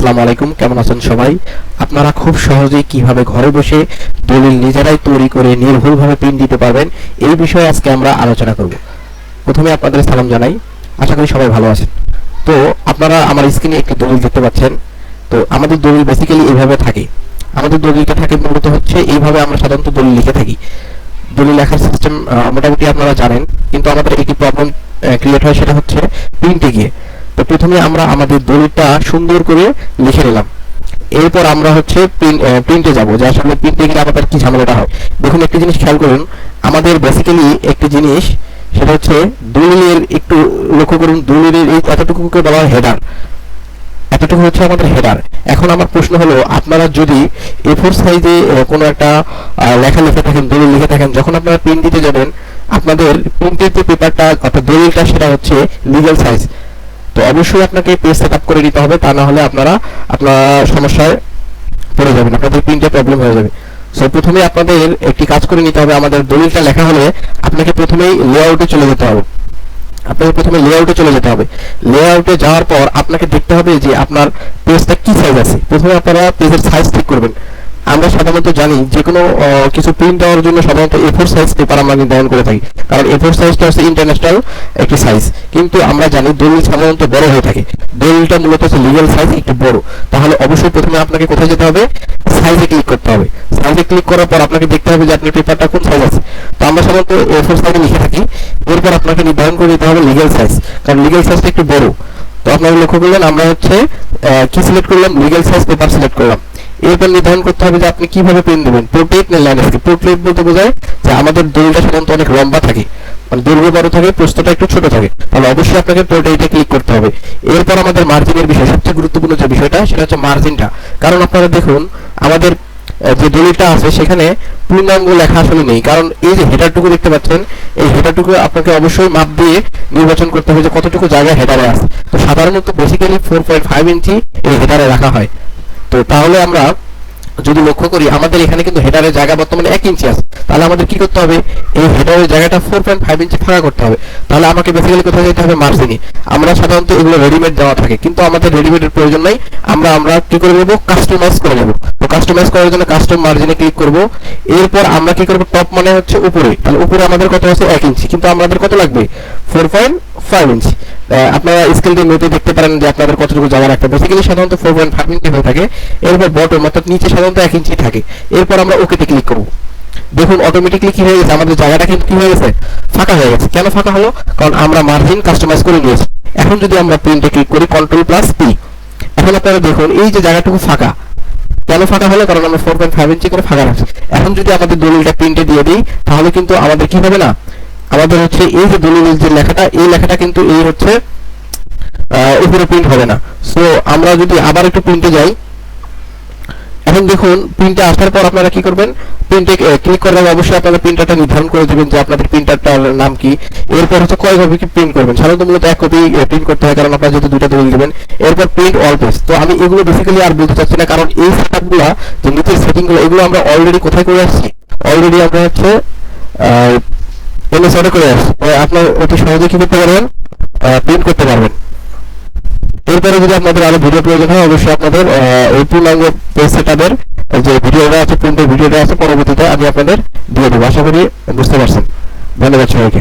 আসসালামু আলাইকুম, কেমন আছেন সবাই? আপনারা খুব সহজেই কীভাবে ঘরে বসে দলিল নিজেরাই তৈরি করে নির্ভুলভাবে প্রিন্ট দিতে পারবেন, এই বিষয়ে আজকে আমরা আলোচনা করব। প্রথমে আপনাদের সালাম জানাই, আশা করি সবাই ভালো আছেন। তো, আপনারা আমার স্ক্রিনে একটি দলিল দেখতে পাচ্ছেন। তো, আমাদের দলিল বেসিক্যালি এইভাবে থাকে। আমাদের দলিলটা থাকে মূলত হচ্ছে, এইভাবে আমরা সাধারণত দলিল লিখে থাকি। দলিল লেখার সিস্টেম মোটামুটি আপনারা জানেন, কিন্তু আমাদের একটি প্রবলেম ক্রিয়েট হয় সেটা হচ্ছে প্রিন্টে গিয়ে। তো প্রথমে আমরা আমাদের দলিলটা সুন্দর করে লিখে নিলাম। এরপর আমরা হচ্ছে প্রিন্টে যাব। যে আসলে প্রিন্টে গেলে আমাদের কি ঝামেলাটা হয়। দেখুন একটি জিনিস খেয়াল করুন, আমাদের বেসিক্যালি একটি জিনিস, সেটা হচ্ছে দলিলের একটু লক্ষ্য করুন, দলিলের এই এতটুকুকে বলা হয় হেডার এতটুকু হচ্ছে আমাদের হেডার এখন আমার প্রশ্ন হলো, আপনারা যদি এ ফোর সাইজে কোনো একটা লেখা লিখে থাকেন, দলিল লিখে থাকেন, যখন আপনারা প্রিন্ট দিতে যাবেন, আপনাদের প্রিন্টের যে পেপারটা অর্থাৎ দলিলটা, সেটা হচ্ছে লিগ্যাল সাইজ তো অবশ্যই আপনাকে পেজ সেট আপ করে নিতে হবে, তা না হলে আপনারা, আপনার সমস্যায় পড়ে যাবেন, আপনাদের প্রিন্টে প্রবলেম হয়ে যাবে। সো প্রথমে আপনাদের একটি কাজ করে নিতে হবে, আমাদের দলিলটা লেখা হলে আপনাকে প্রথমেই লেআউটে চলে যেতে হবে। আপনাকে প্রথমে লেআউটে চলে যেতে হবে। লেআউটে যাওয়ার পর আপনাকে দেখতে হবে যে আপনার পেজটা কি সাইজ আছে। প্রথমে আপনারা পেজের সাইজ ঠিক করবেন। সাধারণত জানি যে কোনো কিছু প্রিন্ট দেওয়ার জন্য সাধারণত এ ফোর সাইজ পেপার আমরা নির্ধারণ করে থাকি। কারণ এ ফোর সাইজটা হচ্ছে ইন্টারন্যাশনাল একটি সাইজ কিন্তু আমরা জানি দলিল সাধারণত বড় হয়ে থাকে। দলিলটা মূলত হচ্ছে লিগ্যাল সাইজ একটু বড়। তাহলে অবশ্যই প্রথমে আপনাকে কোথায় যেতে হবে? সাইজে ক্লিক করতে হবে। সাইজে ক্লিক করার পর আপনাকে দেখতে হবে যে আপনার পেপারটা কোন সাইজ আছে। তো আমরা সাধারণত এ ফোর সাইজে লিখে থাকি। এরপর আপনাকে নির্ধারণ করে দিতে হবে লিগ্যাল সাইজ কারণ লিগ্যাল সাইজটা একটু বড়। তো আপনারা লক্ষ্য করলেন, আমরা হচ্ছে কি সিলেক্ট করলাম? লিগ্যাল সাইজ পেপার সিলেক্ট করলাম। এরপর নির্ধারণ করতে হবে যে আপনি কীভাবে পেন দেবেন। পোর্ট্রেট না ল্যান্ডস্কেপ পোর্ট্রেট বলতে বোঝায় যে আমাদের দড়িটা সাধারণত অনেক লম্বা থাকে। মানে দৈর্ঘ্য বড় থাকে প্রস্তটা একটু ছোট থাকে। তাহলে অবশ্যই আপনাকে পোর্ট্রেটে ক্লিক করতে হবে। এরপর আমাদের মার্জিনের বিষয়, সবচেয়ে গুরুত্বপূর্ণ যে বিষয়টা, সেটা হচ্ছে মার্জিনটা কারণ আপনারা দেখুন, আমাদের যে দলিলটা আছে, সেখানে পূর্ণাঙ্গ লেখা আসলে নেই। কারণ এই যে হেডারটুকু দেখতে পাচ্ছেন, এই হেডারটুকু আপনাকে অবশ্যই মাপ দিয়ে নির্বাচন করতে হবে যে কতটুকু জায়গা হেডারে আছে। তো সাধারণত বেসিক্যালি ফোর পয়েন্ট ফাইভ ইঞ্চি এই হেডারে রাখা হয়। তো তাহলে আমরা যদি লক্ষ্য করি, আমাদের এখানে কিন্তু হেডারের জায়গা বর্তমানে এক ইঞ্চি আছে। তাহলে আমাদের কি করতে হবে? এই হেডারের জায়গাটা ফোর পয়েন্ট ফাইভ ইঞ্চি ফাঁকা করতে হবে। তাহলে আমাকে বেসিক্যালি কোথায় যেতে হবে? মার্জিনে আমরা সাধারণত এগুলো রেডিমেড দেওয়া থাকে, কিন্তু আমাদের রেডিমেডের প্রয়োজন নাই। আমরা আমরা কি করে নেব? কাস্টমাইজ করে নেব। তো কাস্টমাইজ করার জন্য কাস্টম মার্জিনে ক্লিক করব। এরপর আমরা কি করব? টপ মানে হচ্ছে উপরে। তাহলে উপরে আমাদের কত আছে? এক ইঞ্চি। কিন্তু আমাদের কত লাগবে? ফোর পয়েন্ট ফাইভ ইঞ্চি আপনারা স্কেল দিয়ে নোটে দেখতে পারেন যে আপনাদের কতটুকু জায়গা রাখতে বেসিক্যালি সাধারণত ফোর পয়েন্ট ফাইভ ইঞ্চি হয়ে থাকে। এরপর বটম অর্থাৎ নিচে সাধারণত এক ইঞ্চি থাকে। এরপর আমরা ওকেতে ক্লিক করব। দেখুন অটোমেটিকলি কি হয়ে গেছে? আমাদের জায়গাটা কিন্তু কি হয়ে গেছে? ফাঁকা হয়ে গেছে। কেন ফাঁকা হলো? কারণ আমরা মার্জিন কাস্টমাইজ করে নিয়েছি। এখন যদি আমরা প্রিন্টে ক্লিক করি কন্ট্রোল প্লাস পি এখন আপনারা দেখুন, এই যে জায়গাটুকু ফাঁকা। কেন ফাঁকা হলো? কারণ আমরা ফোর পয়েন্ট ফাইভ ইঞ্চি করে ফাঁকা রাখছি। এখন যদি আমাদের দলিলটা প্রিন্টে দিয়ে দিই, তাহলে কিন্তু আমাদের কি হবে না? আমাদের হচ্ছে এই যে দলিলের যে লেখাটা, এই লেখাটা কিন্তু এই হচ্ছে উপরে প্রিন্ট হবে না। সো আমরা যদি আবার একটু প্রিন্টে যাই, এখন দেখুন প্রিন্টে আসার পর আপনারা কি করবেন? প্রিন্টে ক্লিক করার অবশ্যই আপনারা প্রিন্টারটা নির্ধারণ করে দেবেন যে আপনাদের প্রিন্টারটার নাম কি। এরপর হচ্ছে কয় কি প্রিন্ট করবেন? সাধারণত মূলত এক কপি প্রিন্ট করতে হয়, কারণ আপনারা যেহেতু দুটো দলিল দেবেন। এরপর প্রিন্ট অল পেজ তো আমি এগুলো বেসিক্যালি আর বলতে চাচ্ছি না, কারণ এই সেটআপগুলো যে নিচের সেটিংগুলো এগুলো আমরা অলরেডি কোথায় করে আসছি? অলরেডি আমরা হচ্ছে এমএস অর্ডার করে আস তো আপনার অতি সহজে কি করতে পারবেন? প্রিন্ট করতে পারবেন। এরপরে যদি আপনাদের আরও ভিডিও প্রয়োজন হয়, অবশ্যই আপনাদের ওই টু পূর্ণাঙ্গ পেজ সেটআপের যে ভিডিওটা আছে প্রিন্টের ভিডিওটা আছে, পরবর্তীতে আমি আপনাদের দিয়ে দেবো। আশা করি বুঝতে পারছেন। ধন্যবাদ সবাইকে।